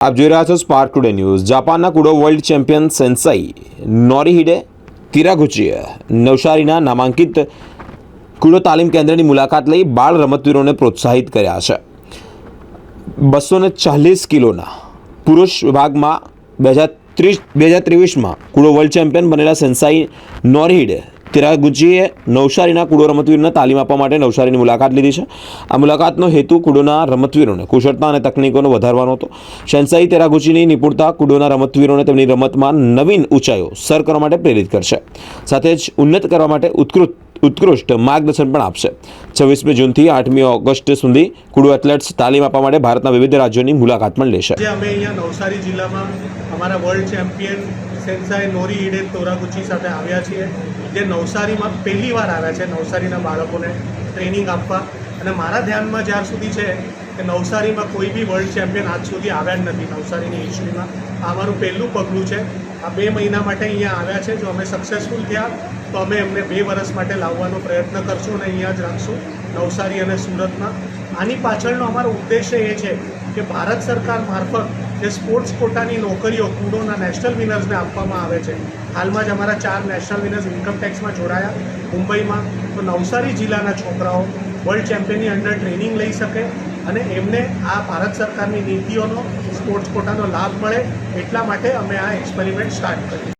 આપ જોઈ રહ્યા છો સ્પાર્ક ટુડે ન્યૂઝ જાપાનના કુડો વર્લ્ડ ચેમ્પિયન સેન્સાઈ નોરીહિડે કિરાગુચીએ નવસારીના નામાંકિત કુડો તાલીમ કેન્દ્રની મુલાકાત લઈ બાળ રમતવીરોને પ્રોત્સાહિત કર્યા છે. બસો ને ચાલીસ કિલોના પુરુષ વિભાગમાં બે હજાર ત્રીસ, બે હજાર ત્રેવીસમાં કુડો વર્લ્ડ ચેમ્પિયન બનેલા સેન્સાઈ નોરહિડે તિરાગુચીએ નવસારીના કુડો રમતવીરોને તાલીમ આપવા માટે નવસારીની મુલાકાત લીધી છે. આ મુલાકાતનો હેતુ કુડોના રમતવીરોને કુશળતા અને તકનીકોનો વધારવાનો હતો. સેન્સાઈ તેરાગુચીની નિપુણતા કુડોના રમતવીરોને તેમની રમતમાં નવીન ઊંચાઈઓ સર કરવા માટે પ્રેરિત કરશે. સાથે જ ઉન્નત કરવા માટે ઉત્કૃત, ઉત્કૃષ્ટ માર્ગદર્શન પણ આપશે. છવ્વીસમી જૂનથી આઠમી ઓગસ્ટ સુધી કુડો એથ્લેટ્સ તાલીમ આપવા માટે ભારતના વિવિધ રાજ્યોની મુલાકાત પણ લેશે. અમે અહીંયા નવસારી જિલ્લામાં અમારા વર્લ્ડ ચેમ્પિયન સેન્સાઈ નોરી ઈડે તોરાગુચી સાથે આવ્યા છીએ. જે નવસારીમાં પહેલી વાર આવ્યા છે નવસારીના બાળકોને ટ્રેનિંગ આપવા. અને મારા ધ્યાનમાં જ્યાર સુધી છે કે નવસારીમાં કોઈ બી વર્લ્ડ ચેમ્પિયન આજ સુધી આવ્યા જ નથી નવસારીની હિસ્ટ્રીમાં આ અમારું પહેલું પગલું છે. આ બે મહિના માટે અહીંયા આવ્યા છે. જો અમે સક્સેસફુલ થયા, તો અમે એમને બે વર્ષ માટે લાવવાનો પ્રયત્ન કરશું અને અહીંયા જ રાખશું નવસારી અને સુરતમાં. આની પાછળનો અમારો ઉદ્દેશ્ય એ છે કે ભારત સરકાર મારફત જે સ્પોર્ટ્સ કોટાની નોકરીઓ કુડોના નેશનલ વિનર્સને આપવામાં આવે છે. હાલમાં જ અમારા ચાર નેશનલ વિનર્સ ઇન્કમ ટેક્સમાં જોડાયા. મુંબઈમાં તો નવસારી જિલ્લાના છોકરાઓ વર્લ્ડ ચેમ્પિયનની અંડર ટ્રેનિંગ લઈ શકે અને એમને આ ભારત સરકારની નીતિઓનો સ્પોર્ટ્સ કોટાનો લાભ મળે એટલા માટે અમે આ એક્સપેરિમેન્ટ સ્ટાર્ટ કર્યું.